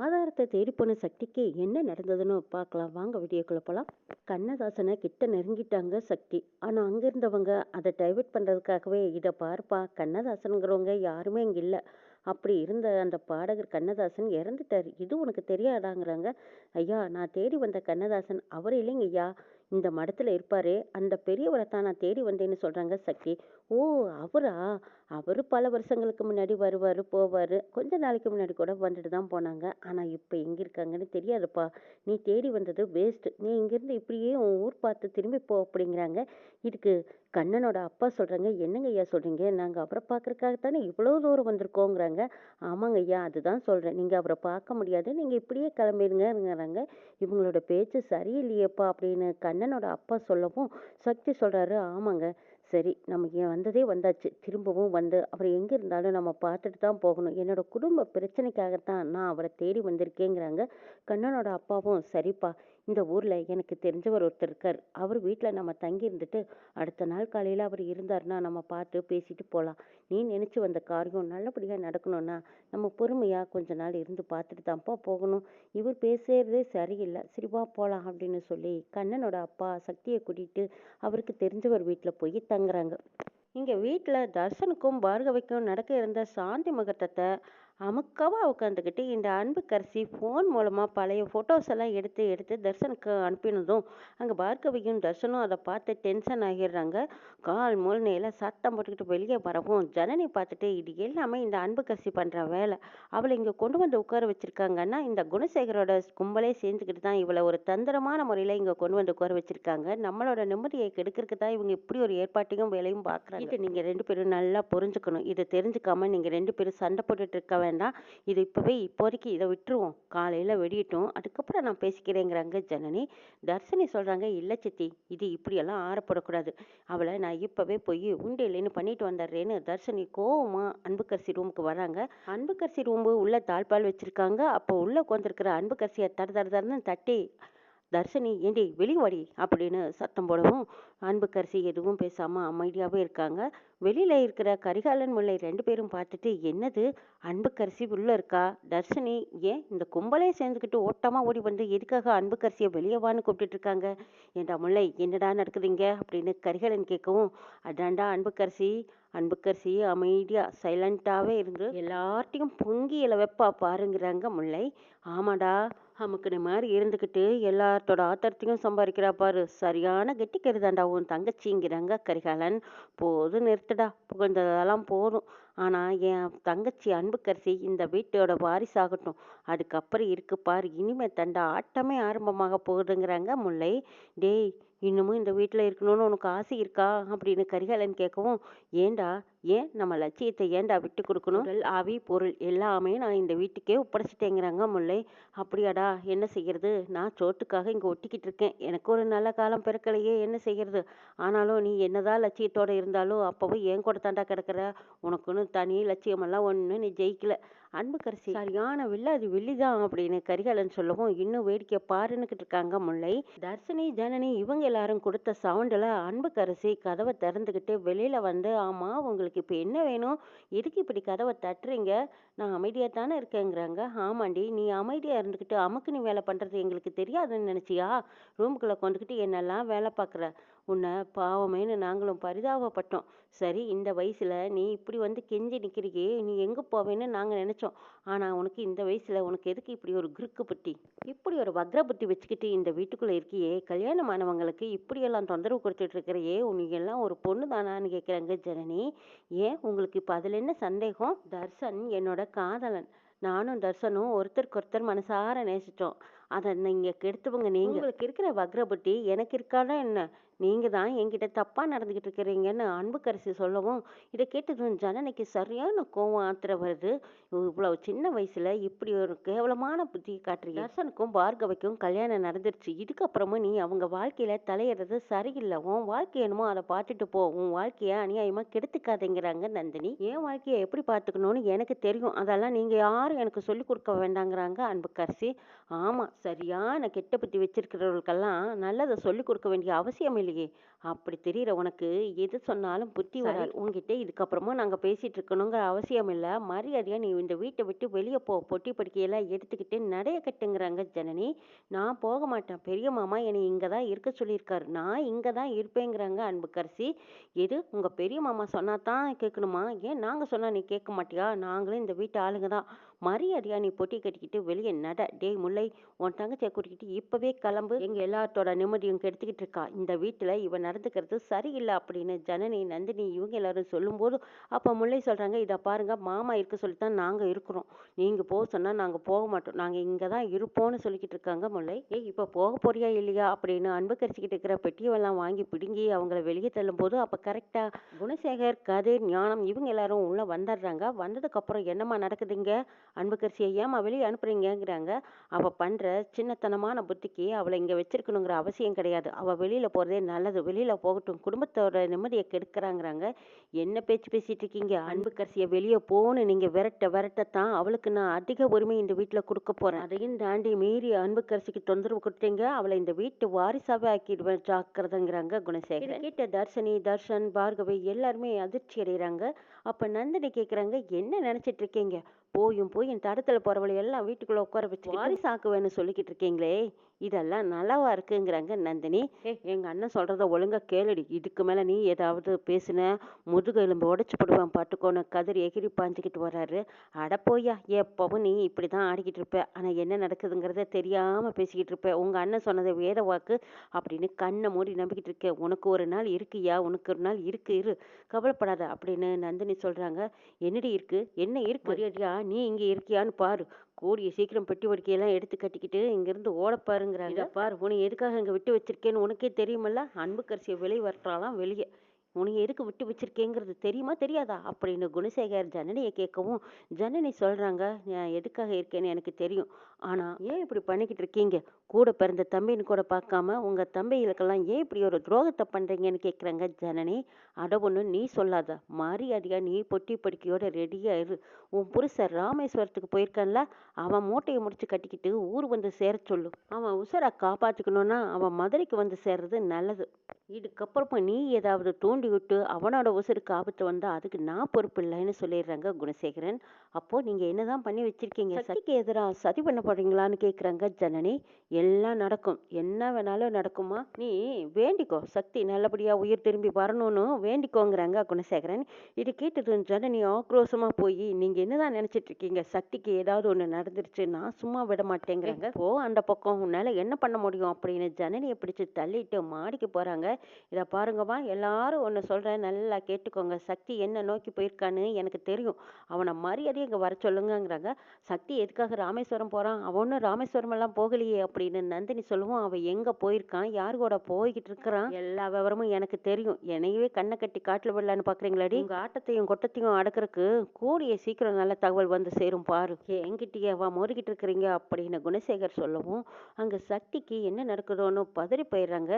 ஆதாரத்தை தேடி போன சக்திக்கு என்ன நடந்ததுன்னு பார்க்கலாம். வாங்க வீடியோக்குள்ள போகலாம் கண்ணதாசனை கிட்ட நெருங்கிட்டாங்க சக்தி. ஆனால் அங்கே இருந்தவங்க அதை டைவெர்ட் பண்ணுறதுக்காகவே இதை பார்ப்பா. கண்ணதாசனுங்கிறவங்க யாருமே இங்கே இல்லை. அப்படி இருந்த அந்த பாடகர் கண்ணதாசன் இறந்துட்டார். இது உனக்கு தெரியாதாங்கிறாங்க. ஐயா நான் தேடி வந்த கண்ணதாசன் அவர் இல்லைங்க ஐயா. இந்த மடத்தில் இருப்பார். அந்த பெரியவரை தான் நான் தேடி வந்தேன்னு சொல்கிறாங்க சக்தி. ஓ அவரா? அவர் பல வருஷங்களுக்கு முன்னாடி வருவார் போவார். கொஞ்ச நாளைக்கு முன்னாடி கூட வந்துட்டு தான் போனாங்க. ஆனால் இப்போ எங்கே இருக்காங்கன்னு தெரியாதுப்பா. நீ தேடி வந்தது வேஸ்ட்டு நீ இங்கேருந்து இப்படியே உன் ஊர் பார்த்து திரும்பி போ அப்படிங்கிறாங்க. இதுக்கு கண்ணனோட அப்பா சொல்கிறாங்க என்னங்க ஐயா சொல்கிறீங்க நாங்கள் அவரை பார்க்குறக்காக தானே இவ்வளோ தூரம் வந்திருக்கோங்கிறாங்க. ஆமாங்க ஐயா அதுதான் சொல்கிறேன் நீங்கள் அவரை பார்க்க முடியாது. நீங்கள் இப்படியே கிளம்பிடுங்கிறாங்க இவங்களோட பேச்சு சரியில்லையேப்பா அப்படின்னு கண்ணனோட அப்பா சொல்லவும் சக்தி சொல்கிறாரு ஆமாங்க. சரி நம்ம வந்ததே வந்தாச்சு திரும்பவும் வந்து அவர் எங்கே இருந்தாலும் நம்ம பார்த்துட்டு தான் போகணும். என்னோட குடும்ப பிரச்சனைக்காகத்தான் நான் அவரை தேடி வந்திருக்கேங்கிறாங்க. கண்ணனோட அப்பாவும் சரிப்பா இந்த ஊரில் எனக்கு தெரிஞ்சவர் ஒருத்தர் இருக்கார். அவர் வீட்டில் நம்ம தங்கி இருந்துட்டு அடுத்த நாள் காலையில் அவர் இருந்தாருன்னா நம்ம பார்த்து பேசிட்டு போகலாம் நீ நினச்சி வந்த காரியம் நல்லபடியாக நடக்கணும்னா நம்ம பொறுமையாக கொஞ்ச நாள் இருந்து பார்த்துட்டு தான்ப்பா போகணும். இவர் பேசுறதே சரியில்லை. சரிவா போகலாம் அப்படின்னு சொல்லி கண்ணனோட அப்பா சக்தியை கூட்டிகிட்டு அவருக்கு தெரிஞ்சவர் வீட்டில் போய் தங்குறாங்க. இங்கே வீட்டில் தர்சனுக்கும் பார்கவிக்கும் நடக்க இருந்த சாந்தி முகூர்த்தத்தை அமுக்கமாக உட்காந்துக்கிட்டு இந்த அன்புக்கரசி ஃபோன் மூலமாக பழைய ஃபோட்டோஸ் எல்லாம் எடுத்து எடுத்து தர்சனுக்கு அனுப்பினதும் அங்கே பார்கவியும் தர்சனும் அதை பார்த்து டென்ஷன் ஆகிடுறாங்க. கால் மூழ்னையில் சத்தம் போட்டுக்கிட்டு வெளியே வரவும் ஜனனி பார்த்துட்டு இது எல்லாமே இந்த அன்புக்கரசி பண்ணுற வேலை. அவளை இங்கே கொண்டு வந்து உட்கார வச்சுருக்காங்கன்னா இந்த குணசேகரோட கும்பலே சேர்ந்துக்கிட்டு தான் இவளை ஒரு தந்திரமான முறையில் இங்கே கொண்டு வந்து உட்கார வச்சுருக்காங்க. நம்மளோட நிம்மதியை கெடுக்கிறதுக்கு தான் இவங்க இப்படி ஒரு ஏற்பாட்டையும் வேலையும் பார்க்குறாங்க. இது நீங்கள் ரெண்டு பேரும் நல்லா புரிஞ்சுக்கணும். இதை தெரிஞ்சுக்காமல் நீங்கள் ரெண்டு பேரும் சண்டை போட்டுட்டு இருக்க வேண்டாம். இது இப்போவே இப்போதைக்கு இதை விட்டுருவோம். காலையில் வெடியட்டும். அதுக்கப்புறம் நான் பேசிக்கிறேங்கிறாங்க ஜனனி. தர்ஷினி சொல்கிறாங்க இல்லை சித்தி இது இப்படியெல்லாம் ஆறப்படக்கூடாது. அவளை நான் இப்போவே போய் உண்டு இல்லைன்னு பண்ணிட்டு வந்துடுறேன்னு தர்ஷினி கோவமாக அன்புக்கரசி ரூமுக்கு வராங்க. அன்புக்கரசி ரூமு உள்ள தாழ்பால் வச்சுருக்காங்க. அப்போ உள்ளே உட்காந்துருக்கிற அன்புக்கரசியை தர தர தரன்னு தட்டி தர்ஷினி ஏண்டி வெளிவாடி அப்படின்னு சத்தம் போடவும் அன்புக்கரசி எதுவும் பேசாமல் அமைதியாகவே இருக்காங்க. வெளியில் இருக்கிற கரிகாலன் முல்லை ரெண்டு பேரும் பார்த்துட்டு என்னது? அன்புக்கரசி உள்ளே இருக்கா? தர்ஷினி ஏன் இந்த கும்பலே சேர்ந்துக்கிட்டு ஓட்டமாக ஓடி வந்து எதுக்காக அன்புக்கரசியை வெளியவான்னு கூப்பிட்டுட்டு இருக்காங்க? ஏண்டா முல்லை என்னடா நடக்குதுங்க? அப்படின்னு கரிகாலன் கேட்கவும் அதாண்டா அன்புக்கரசி அன்புக்கரசி அமைதியாக சைலண்ட்டாகவே இருந்து எல்லார்ட்டையும் பொங்கி இல வைப்பா பாருங்கிறாங்க முல்லை. ஆமாடா அமுக்குன மாதிரி இருந்துக்கிட்டு எல்லாத்தோட ஆத்திரத்தையும் சம்பாதிக்கிறா பாரு. சரியான கெட்டிக்கிறதாண்டா உன் தங்கச்சிங்கிறாங்க கரிகாலன். போதும் நிறுத்துடா. புகழ்ந்ததெல்லாம் போதும். ஆனால் என் தங்கச்சி அன்புக்கரசி இந்த வீட்டோட வாரிசாகட்டும் அதுக்கப்புறம் இருக்கு பாரு. இனிமே தண்டா ஆட்டமே ஆரம்பமாக போகுதுங்கிறாங்க முல்லை. டேய் இன்னமும் இந்த வீட்டில் இருக்கணும்னு உனக்கு ஆசை இருக்கா? அப்படின்னு கரிகாலன் கேட்கவும் ஏண்டா? ஏன் நம்ம லட்சியத்தை ஏண்டா விட்டு கொடுக்கணும்? உடல் ஆவி பொருள் எல்லாமே நான் இந்த வீட்டுக்கே ஒப்படைச்சிட்டேங்கிறாங்க முல்லை. அப்படியாடா என்ன செய்யறது? நான் சோட்டுக்காக இங்கே ஒட்டிக்கிட்டு இருக்கேன். எனக்கு ஒரு நல்ல காலம் பிறக்கலையே என்ன செய்யறது? ஆனாலும் நீ என்னதான் லட்சியத்தோடு இருந்தாலும் அப்போவே ஏன் கூட தாண்டா கிடக்கிற. உனக்குன்னு தனி லட்சியமெல்லாம் ஒன்று நீ ஜெயிக்கல. அன்புக்கரசி சரியான வில்ல அது வில்லிதான் அப்படின்னு கரிகாலன் சொல்லவும். இன்னும் வேடிக்கை பாருன்னுக்கிட்டு இருக்காங்க முல்லை. தர்ஷினி ஜனனி இவங்க எல்லாரும் கொடுத்த சவுண்டில் அன்புக்கரசி கதவை திறந்துக்கிட்டு வெளியில் வந்து ஆமாம் உங்களுக்கு இப்போ என்ன வேணும்? எதுக்கு இப்படி கதவை தட்டுறீங்க? நான் அமைதியாக தானே இருக்கேங்கிறாங்க. ஆமாண்டி நீ அமைதியாக இருந்துக்கிட்டு அமுக்கு நீ வேலை பண்ணுறது எங்களுக்கு தெரியாதுன்னு நினச்சியா? ரூமுக்குள்ளே கொண்டுக்கிட்டு என்னெல்லாம் வேலை பார்க்குற? உன்னை பாவமேன்னு நாங்களும் பரிதாபப்பட்டோம். சரி இந்த வயசில் நீ இப்படி வந்து கெஞ்சி நிற்கிறியே நீ எங்கே போவேன்னு நாங்கள் நினச்சோம். ஆனால் உனக்கு இந்த வயசில் உனக்கு எதுக்கு இப்படி ஒரு கிறுக்கு புட்டி இப்படி ஒரு வக்ர புத்தி வச்சுக்கிட்டு இந்த வீட்டுக்குள்ளே இருக்கியே கல்யாணமானவங்களுக்கு இப்படியெல்லாம் தொந்தரவு கொடுத்துட்டு இருக்கிறையே உனக்கு எல்லாம் ஒரு பொண்ணு தானான்னு கேட்குறாங்க ஜனனி. ஏன்? உங்களுக்கு இப்போ அதில் என்ன சந்தேகம்? தர்சன் என்னோட காதலன். நானும் தர்சனும் ஒருத்தருக்கு ஒருத்தர் மனசார நேசித்தோம் அதை நீங்கள் கெடுத்தவங்க நீங்கள் உங்களுக்கு இருக்கிற வக்ரபுட்டி எனக்கு இருக்கானா என்ன? நீங்கள் தான் என்கிட்ட தப்பாக நடந்துக்கிட்டு இருக்கிறீங்கன்னு அன்புக்கரசி சொல்லவும் இதை கேட்டதும் ஜனனிக்கு சரியான கோவம் ஆத்திரம் வருது. இவ்வளோ சின்ன வயசில் இப்படி ஒரு கேவலமான புத்தியை காட்டுறீங்க. தர்சனுக்கும் பார்கவிக்கும் கல்யாணம் நடந்துருச்சு. இதுக்கப்புறமும் நீ அவங்க வாழ்க்கையில் தலையிடுறது சரியில்லை. உன் வாழ்க்கை என்னமோ அதை பார்த்துட்டு போ. உன் வாழ்க்கையை அநியாயமாக கெடுத்துக்காதேங்கிறாங்க நந்தினி. என் வாழ்க்கையை எப்படி பார்த்துக்கணும்னு எனக்கு தெரியும். அதெல்லாம் நீங்கள் யாரும் எனக்கு சொல்லிக் கொடுக்க வேண்டாங்கிறாங்க அன்புக்கரசி ஆமாம் சரியான கெட்ட புத்தி வச்சிருக்கிறவர்களுக்கெல்லாம் நல்லதை சொல்லிக் கொடுக்க வேண்டிய அவசியம் இல்லை. தெரியலையே அப்படி தெரியுற உனக்கு எது சொன்னாலும் புத்தி வராது உங்ககிட்ட இதுக்கப்புறமும் நாங்க பேசிட்டு இருக்கணுங்கிற அவசியம் இல்ல. மரியாதையா நீ இந்த வீட்டை விட்டு வெளியே போ. பொட்டி படுக்கையெல்லாம் எடுத்துக்கிட்டு நடைய கட்டுங்கிறாங்க ஜனனி. நான் போக மாட்டேன். பெரிய மாமா என்னை இங்க தான் இருக்க சொல்லியிருக்காரு. நான் இங்க தான் இருப்பேங்கிறாங்க அன்புக்கரசி. எது? உங்க பெரிய மாமா சொன்னா தான் கேட்கணுமா? ஏன் நாங்க சொன்னா நீ கேட்க மாட்டியா? நாங்களும் இந்த வீட்டு ஆளுங்க தான் மரியாதையா நீ பொட்டி கட்டிக்கிட்டு வெளியே நட. டேய் முல்லை உன் தங்கச்சியை கூட்டிக்கிட்டு இப்பவே கிளம்பு. எங்க எல்லாத்தோட நிம்மதியும் கெடுத்துக்கிட்டு இருக்கா. இந்த வீட்டுல இவன் நடந்துக்கிறது சரியில்லை அப்படின்னு ஜனனி நந்தினி இவங்க எல்லாரும் சொல்லும்போது அப்ப முல்லை சொல்றாங்க இதை பாருங்க மாமா இருக்க சொல்லித்தான் நாங்க இருக்கிறோம். நீங்க போக சொன்னா நாங்க போக மாட்டோம். நாங்க இங்க தான் இருப்போம்னு சொல்லிக்கிட்டு இருக்காங்க முல்லை. ஏய் இப்ப போக போறியா இல்லையா? அப்படின்னு அன்பு கரிச்சிக்கிட்டு இருக்கிற பெட்டியெல்லாம் வாங்கி பிடுங்கி அவங்கள வெளியே தள்ளும் போது அப்ப கரெக்டா குணசேகர் கதிர் ஞானம் இவங்க எல்லாரும் உள்ள வந்துடுறாங்க. வந்ததுக்கு அப்புறம் என்னம்மா நடக்குதுங்க அன்புக்கரசியை ஏம்மா வெளியே அனுப்புறீங்கங்கிறாங்க. அவ பண்ற சின்னத்தனமான புத்திக்கு அவளை இங்க வச்சிருக்கணுங்கிற அவசியம் கிடையாது. அவ வெளியில போறதே நல்லது. வெளியில போகட்டும். குடும்பத்தோட நிம்மதியை கெடுக்கிறாங்கிறாங்க. என்ன பேச்சு பேசிட்டு இருக்கீங்க? அன்புக்கரசியை வெளியே போன்னு நீங்க விரட்ட விரட்டத்தான் அவளுக்கு நான் அதிக உரிமை இந்த வீட்டுல கொடுக்க போறேன். அதையும் தாண்டி மீறி அன்புக்கரசிக்கு தொந்தரவு கொடுத்தீங்க. அவளை இந்த வீட்டு வாரிசாவே ஆக்கிடுவேன் ஜாக்கிரதைங்கிறாங்க குணசேகர். கேட்ட தர்ஷினி தர்ஷன் பார்கவி எல்லாருமே அதிர்ச்சி அடைகிறாங்க அப்ப நந்தினி கேக்குறாங்க என்ன நினைச்சிட்டு இருக்கீங்க? போயும் போய் என் தடத்துல போறவளை எல்லாம் வீட்டுக்குள்ள உட்கார வச்சு வாரிசாக்குவேன்னு சொல்லிக்கிட்டு இருக்கீங்களே. இதெல்லாம் நல்லாவா இருக்குங்கிறாங்க நந்தினி. ஏ எங்க அண்ணன் சொல்றத ஒழுங்கா கேளுடி. இதுக்கு மேல நீ ஏதாவது பேசுன முதுகு எலும்பு உடைச்சு போடுவான் பாட்டுக்கோன்னு கதிர் எகிரி பாஞ்சுக்கிட்டு வர்றாரு அட போயா எப்பவும் நீ இப்படிதான் ஆடிக்கிட்டு இருப்ப. ஆனா என்ன நடக்குதுங்கிறத தெரியாம பேசிக்கிட்டு இருப்ப. உங்க அண்ணன் சொன்னதை வேத வாக்கு அப்படின்னு கண்ணை மூடி நம்பிக்கிட்டு இருக்க. உனக்கு ஒரு நாள் இருக்குயா? உனக்கு ஒரு நாள் இருக்கு இரு. கவலைப்படாத அப்படின்னு நந்தினி சொல்றாங்க. என்னடி இருக்கு? என்ன இருக்கு? மரியாதையா நீ இங்க இருக்கியான்னு பாரு. கூடிய சீக்கிரம் பெட்டி வடிக்கையெல்லாம் எடுத்து கட்டிக்கிட்டு இங்கிருந்து ஓட பாருங்கிறாங்க. பாரு உன்னை எதுக்காக இங்கே விட்டு வச்சிருக்கேன்னு உனக்கே தெரியுமல்ல? அன்பு கரிசியை வெளியே வரட்டாலாம் வெளியே. உன்னை எதுக்கு விட்டு வச்சிருக்கேங்கிறது தெரியுமா தெரியாதா? அப்படின்னு குணசேகர் ஜனனியை கேட்கவும் ஜனனி சொல்றாங்க நான் எதுக்காக இருக்கேன்னு எனக்கு தெரியும். ஆனா ஏன் இப்படி பண்ணிக்கிட்டு இருக்கீங்க? கூட பிறந்த தம்பின்னு கூட பார்க்காம உங்க தம்பிகளுக்கெல்லாம் ஏன் இப்படி ஒரு துரோகத்தை பண்றீங்கன்னு கேட்குறாங்க ஜனனி. அட ஒன்று நீ சொல்லாத. மரியாதையா நீ பொட்டி படுக்கையோட ரெடியா இரு. உன் புருஷன் ராமேஸ்வரத்துக்கு போயிருக்கான்ல அவன் மூட்டையை முடிச்சு கட்டிக்கிட்டு ஊர் வந்து சேர சொல்லு. அவன் உசரை காப்பாற்றிக்கணும்னா அவன் மதுரைக்கு வந்து சேர்றது நல்லது. இதுக்கப்புறமா நீ ஏதாவது தூண்டி விட்டு அவனோட உசுருக்கு ஆபத்து வந்தா அதுக்கு நான் பொறுப்பு இல்லைன்னு சொல்லிடுறாங்க குணசேகரன். அப்போ நீங்க என்னதான் பண்ணி வச்சிருக்கீங்க? சதிக்கு எதிரா சதி பண்ண போறீங்களான்னு கேக்குறாங்க ஜனனி. எல்லாம் நடக்கும். என்ன வேணாலும் நடக்குமா? நீ வேண்டிக்கோ. சக்தி நல்லபடியா உயிர் திரும்பி வரணும்னு வேண்டிக்கோங்கிறாங்க குணசேகரன். இது கேட்டது ஜனனி ஆக்ரோஷமா போய் நீங்க என்னதான் நினைச்சிட்டு இருக்கீங்க? சக்திக்கு ஏதாவது ஒண்ணு நடந்துருச்சு நான் சும்மா விட மாட்டேங்கிறாங்க. போ. அந்த பக்கம். உன்னால என்ன பண்ண முடியும்? அப்படின்னு ஜனனியை பிடிச்சு தள்ளிட்டு மாடிக்கு போறாங்க. இதை பாருங்கம்மா எல்லாரும் ஒன்று சொல்கிறேன் நல்லா கேட்டுக்கோங்க. சக்தி என்ன நோக்கி போயிருக்கான்னு எனக்கு தெரியும். அவனை மரியாதையை இங்கே வர சொல்லுங்கங்கிறாங்க. சக்தி எதுக்காக ராமேஸ்வரம் போகிறான் அவனும் ராமேஸ்வரம் எல்லாம் போகலையே அப்படின்னு நந்தினி சொல்லுவோம். அவன் எங்கே போயிருக்கான்? யார் கூட போய்கிட்டு இருக்கிறான்? எல்லா விவரமும் எனக்கு தெரியும். என்னையவே கண்ணை கட்டி காட்டில் விடலான்னு பார்க்குறீங்களாடி உங்கள் ஆட்டத்தையும் கொட்டத்தையும் அடக்கிறதுக்கு கூடிய சீக்கிரம் நல்ல தகவல் வந்து சேரும் பாரு. எங்கிட்டயே வா மோறிக்கிட்டு இருக்கிறீங்க அப்படின்னு குணசேகர் சொல்லவும் அங்கே சக்திக்கு என்ன நடக்குதோன்னு பதறி போயிடுறாங்க.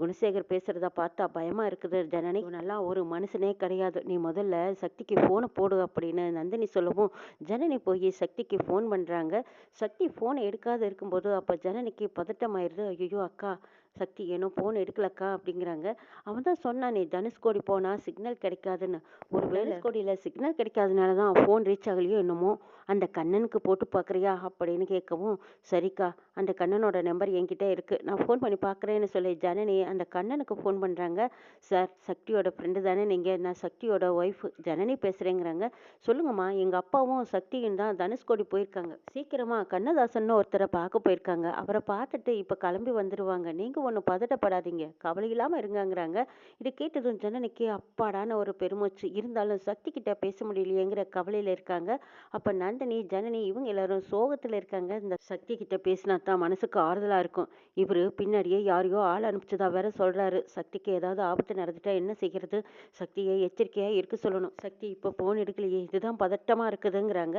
குணசேகர் பேசுறத பார்த்தா பயமா இருக்குது. ஜனனி இவனெல்லாம் ஒரு மனுஷனே கிடையாது. நீ முதல்ல சக்திக்கு ஃபோனை போடு அப்படின்னு நந்தினி சொல்லவும் ஜனனி போய் சக்திக்கு ஃபோன் பண்றாங்க. சக்தி ஃபோனை எடுக்காத இருக்கும்போது அப்ப ஜனனிக்கு பதட்டமாயிருது ஐயோ அக்கா சக்தி ஏனோ ஃபோன் எடுக்கலக்கா? அப்படிங்கிறாங்க. அவன் தான் சொன்னானே தனுஷ்கோடி போனா சிக்னல் கிடைக்காதுன்னு. ஒரு தனுஷ்கோடியில் சிக்னல் கிடைக்காதனால தான் ஃபோன் ரீச் ஆகலையோ என்னமோ? அந்த கண்ணனுக்கு போட்டு பார்க்குறியா? அப்படின்னு கேட்கவும் சரிக்கா அந்த கண்ணனோட நம்பர் என்கிட்ட இருக்கு. நான் ஃபோன் பண்ணி பார்க்குறேன்னு சொல்லி ஜனனி அந்த கண்ணனுக்கு ஃபோன் பண்ணுறாங்க சார் சக்தியோட ஃப்ரெண்டு தானே நீங்கள் நான் சக்தியோட ஒய்ஃபு ஜனனி பேசுகிறேங்கிறாங்க சொல்லுங்கம்மா எங்கள் அப்பாவும் சக்தியும் தான் தனுஷ்கோடி போயிருக்காங்க. சீக்கிரமா கண்ணதாசன் ஒருத்தரை பார்க்க போயிருக்காங்க. அவரை பார்த்துட்டு இப்போ கிளம்பி வந்துடுவாங்க நீங்கள் ஒன்றும் பதட்டப்படாதீங்க. கவலை இல்லாமல் இருங்கங்கிறாங்க. இது கேட்டதும் ஜனனிக்கு அப்பாடான ஒரு பெருமூச்சு. இருந்தாலும் சக்தி கிட்ட பேச முடியலையேங்கிற கவலையில் இருக்காங்க. அப்போ நந்தினி ஜனனி இவங்க எல்லாரும் சோகத்தில் இருக்காங்க. இந்த சக்தி கிட்ட பேசினா தான் மனசுக்கு ஆறுதலாக இருக்கும். இவர் பின்னாடியே யாரையோ ஆள் அனுப்பிச்சதா வேற சொல்கிறாரு சக்திக்கு ஏதாவது ஆபத்து நடந்துட்டா என்ன செய்கிறது சக்தியை எச்சரிக்கையாக இருக்க சொல்லணும். சக்தி இப்போ ஃபோன் எடுக்கலையே. இதுதான் பதட்டமாக இருக்குதுங்கிறாங்க.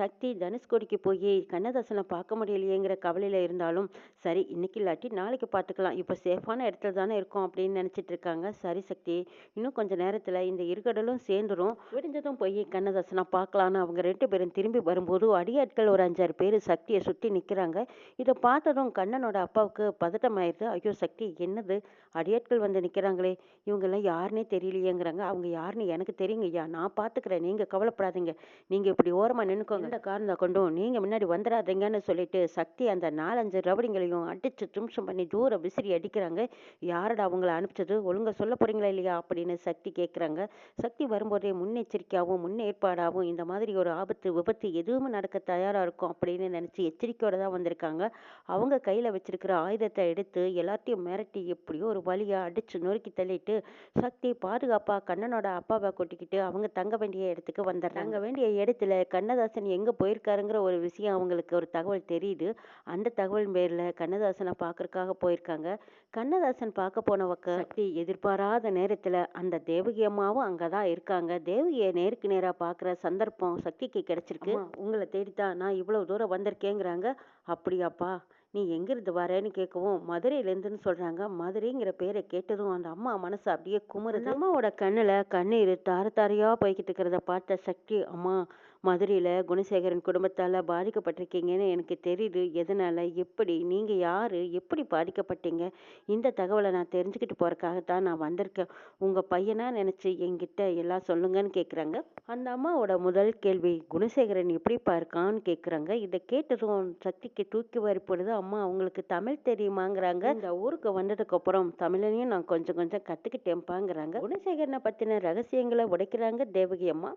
சக்தி தனுஷ்கோடிக்கு போய் கண்ணதாசனை பார்க்க முடியலையேங்கிற கவலையில் இருந்தாலும் சரி இன்னைக்கு இல்லாட்டி நாளைக்கு பார்த்துக்கலாம் இப்போ சேஃபான இடத்துல தானே இருக்கோம் அப்படின்னு நினச்சிட்டு இருக்காங்க. சரி சக்தி இன்னும் கொஞ்சம் நேரத்தில் இந்த இருகடலும் சேர்ந்துடும் விடிஞ்சதும் போய் கண்ணதாசனா பார்க்கலான்னு அவங்க ரெண்டு பேரும் திரும்பி வரும்போது அடியாட்கள் ஒரு அஞ்சாறு பேர் சக்தியை சுற்றி நிற்கிறாங்க இதை பார்த்ததும் கண்ணனோட அப்பாவுக்கு பதட்டமாயிருது. ஐயோ சக்தி என்னது? அடியாட்கள் வந்து நிற்கிறாங்களே இவங்கெல்லாம் யாருன்னே தெரியலையேங்கிறாங்க. அவங்க யாருன்னு எனக்கு தெரியுங்க ஐயா நான் பார்த்துக்கிறேன் நீங்கள் கவலைப்படாதீங்க. நீங்கள் இப்படி ஓரமாக நின்றுக்கோங்க இந்த காரணத்தை கொண்டும் நீங்கள் முன்னாடி வந்துடாதீங்கன்னு சொல்லிட்டு சக்தி அந்த நாலஞ்சு ரவுடிங்களையும் அடித்து தும்சம் பண்ணி தூரம் விசிறி அடிக்கிறாங்க. யாரடா அவங்கள அனுப்பிச்சது? ஒழுங்காக சொல்ல போகிறீங்களா இல்லையா? அப்படின்னு சக்தி கேட்குறாங்க சக்தி வரும்போதே முன்னெச்சரிக்கையாகவும் முன்னேற்பாடாகவும் இந்த மாதிரி ஒரு ஆபத்து விபத்து எதுவுமே நடக்க தயாராக இருக்கும் அப்படின்னு நினச்சி எச்சரிக்கையோட தான் வந்திருக்காங்க. அவங்க கையில் வச்சிருக்கிற ஆயுதத்தை எடுத்து எல்லாத்தையும் மிரட்டி எப்படியோ ஒரு வழியாக அடித்து நொறுக்கி தள்ளிட்டு சக்தி பாதுகாப்பாக கண்ணனோட அப்பாவை கொட்டிக்கிட்டு அவங்க தங்க வேண்டிய இடத்துக்கு வந்துடுறாங்க. வேண்டிய இடத்துல கண்ணதாசன் எங்கே போயிருக்காருங்கிற ஒரு விஷயம் அவங்களுக்கு ஒரு தகவல் தெரியுது. அந்த தகவல் பேரில் கண்ணதாசனை பார்க்குறக்காக போயிருக்காங்க. கண்ணதாசன் பார்க்க போனவக்க சக்தி எதிர்பாராத நேரத்தில் அந்த தேவகி அம்மாவும் அங்கே தான் இருக்காங்க. தேவகியை நேருக்கு நேராக பார்க்குற சந்தர்ப்பம் சக்திக்கு கிடைச்சிருக்கு. உங்களை தேடித்தான் நான் இவ்வளோ தூரம் வந்திருக்கேங்கிறாங்க. அப்படியாப்பா நீ எங்கிருந்து வரேன்னு கேட்கவும் மதுரையிலேருந்துன்னு சொல்கிறாங்க மதுரைங்கிற பேரை கேட்டதும் அந்த அம்மா மனசு அப்படியே குமுறுது. அம்மாவோட கண்ணில் கண்ணீர் தார தாரையாக போய்கிட்டு இருக்கிறத பார்த்த சக்தி அம்மா மதுரையில் குணசேகரன் குடும்பத்தால் பாதிக்கப்பட்டிருக்கீங்கன்னு எனக்கு தெரியுது. எதனால்? எப்படி? நீங்கள் யார்? எப்படி பாதிக்கப்பட்டீங்க? இந்த தகவலை நான் தெரிஞ்சுக்கிட்டு போகிறக்காகத்தான் நான் வந்திருக்கேன். உங்கள் பையனா நினச்சி என்கிட்ட எல்லாம் சொல்லுங்கன்னு கேட்குறாங்க அந்த அம்மாவோட முதல் கேள்வி குணசேகரன் எப்படிப்பா இருக்கான்னு கேட்குறாங்க இதை கேட்டதும் சக்திக்கு தூக்கி வரிப்படுது அம்மா அவங்களுக்கு தமிழ் தெரியுமாங்கிறாங்க. இந்த ஊருக்கு வந்ததுக்கு அப்புறம் தமிழையும் நான் கொஞ்சம் கொஞ்சம் கற்றுக்கிட்டேன்ப்பாங்கிறாங்க குணசேகரனை பற்றின ரகசியங்களை உடைக்கிறாங்க தேவகி அம்மா.